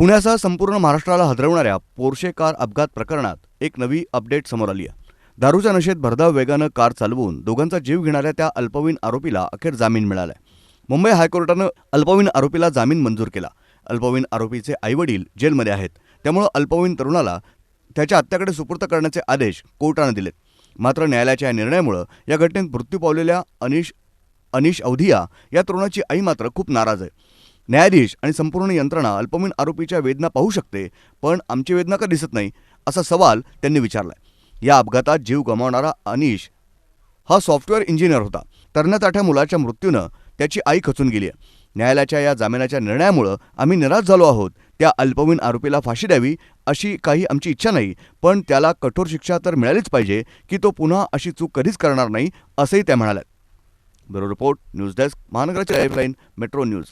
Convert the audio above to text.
पुण्यासह संपूर्ण महाराष्ट्राला हदरवणाऱ्या पोर्शे कार अपघात प्रकरणात एक नवी अपडेट समोर आली आहे. दारूच्या नशेत भरधाव वेगानं कार चालवून दोघांचा जीव घेणाऱ्या त्या अल्पवयीन आरोपीला अखेर जामीन मिळालाय. मुंबई हायकोर्टानं अल्पवयीन आरोपीला जामीन मंजूर केला. अल्पवयीन आरोपीचे आईवडील जेलमध्ये आहेत. त्यामुळं अल्पवयीन तरुणाला त्याच्या हत्याकडे सुपूर्त करण्याचे आदेश कोर्टानं दिलेत. मात्र न्यायालयाच्या या निर्णयामुळं या घटनेत मृत्यू पावलेल्या अनिश अनिश अवधिया या तरुणाची आई मात्र खूप नाराज आहे. न्यायाधीश आणि संपूर्ण यंत्रणा अल्पवयीन आरोपीच्या वेदना पाहू शकते पण आमची वेदना का दिसत नाही असा सवाल त्यांनी विचारलाय. या अपघातात जीव गमावणारा अनिश हा सॉफ्टवेअर इंजिनियर होता. तरण्याताठ्या मुलाच्या मृत्यूनं त्याची आई खचून गेली आहे. न्यायालयाच्या या जामिनाच्या निर्णयामुळं आम्ही निराश झालो आहोत. त्या अल्पवयीन आरोपीला फाशी द्यावी अशी काही आमची इच्छा नाही पण त्याला कठोर शिक्षा तर मिळालीच पाहिजे की तो पुन्हा अशी चूक कधीच करणार नाही असंही त्या म्हणाल्या. ब्युरो रिपोर्ट न्यूज डेस्क महानगराची लाईफलाईन मेट्रो न्यूज.